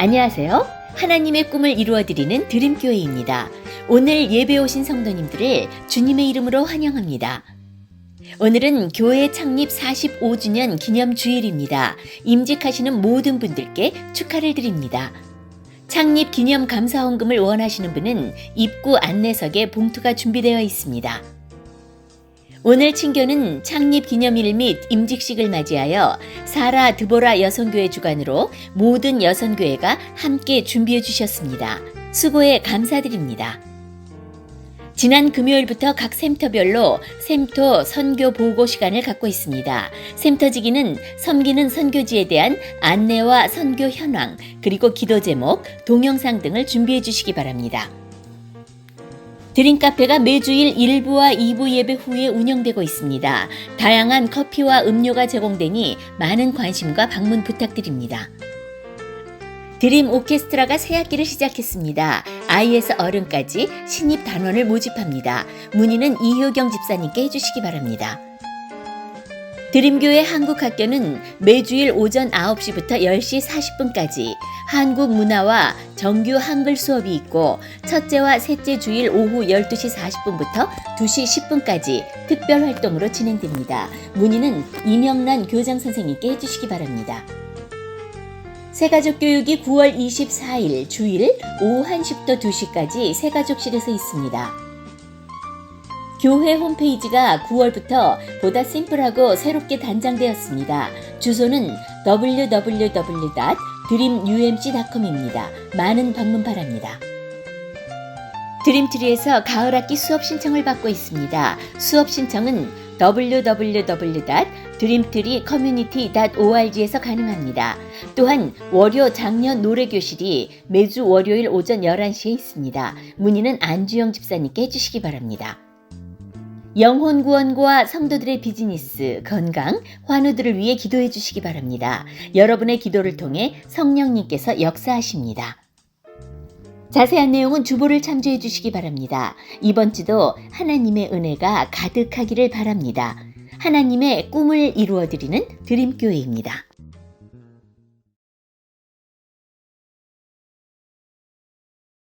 안녕하세요. 하나님의 꿈을 이루어드리는 드림교회입니다. 오늘 예배 오신 성도님들을 주님의 이름으로 환영합니다. 오늘은 교회 창립 45주년 기념 주일입니다. 임직하시는 모든 분들께 축하를 드립니다. 창립 기념 감사헌금을 원하시는 분은 입구 안내석에 봉투가 준비되어 있습니다. 오늘 친교는 창립 기념일 및 임직식을 맞이하여 사라 드보라 여성교회 주관으로 모든 여성교회가 함께 준비해 주셨습니다. 수고에 감사드립니다. 지난 금요일부터 각 샘터별로 샘터 선교 보고 시간을 갖고 있습니다. 샘터지기는 섬기는 선교지에 대한 안내와 선교 현황, 그리고 기도 제목, 동영상 등을 준비해 주시기 바랍니다. 드림카페가 매주일 1부와 2부 예배 후에 운영되고 있습니다. 다양한 커피와 음료가 제공되니 많은 관심과 방문 부탁드립니다. 드림 오케스트라가 새 학기를 시작했습니다. 아이에서 어른까지 신입 단원을 모집합니다. 문의는 이효경 집사님께 해주시기 바랍니다. 드림교회 한국학교는 매주일 오전 9시부터 10시 40분까지 한국 문화와 정규 한글 수업이 있고 첫째와 셋째 주일 오후 12시 40분부터 2시 10분까지 특별 활동으로 진행됩니다. 문의는 이명란 교장 선생님께 해주시기 바랍니다. 새가족 교육이 9월 24일 주일 오후 1시부터 2시까지 새가족실에서 있습니다. 교회 홈페이지가 9월부터 보다 심플하고 새롭게 단장되었습니다. 주소는 www.dreamumc.com입니다. 많은 방문 바랍니다. 드림트리에서 가을 학기 수업 신청을 받고 있습니다. 수업 신청은 www.dreamtreecommunity.org에서 가능합니다. 또한 월요 작년 노래 교실이 매주 월요일 오전 11시에 있습니다. 문의는 안주영 집사님께 해주시기 바랍니다. 영혼 구원과 성도들의 비즈니스, 건강, 환우들을 위해 기도해 주시기 바랍니다. 여러분의 기도를 통해 성령님께서 역사하십니다. 자세한 내용은 주보를 참조해 주시기 바랍니다. 이번 주도 하나님의 은혜가 가득하기를 바랍니다. 하나님의 꿈을 이루어 드리는 드림교회입니다.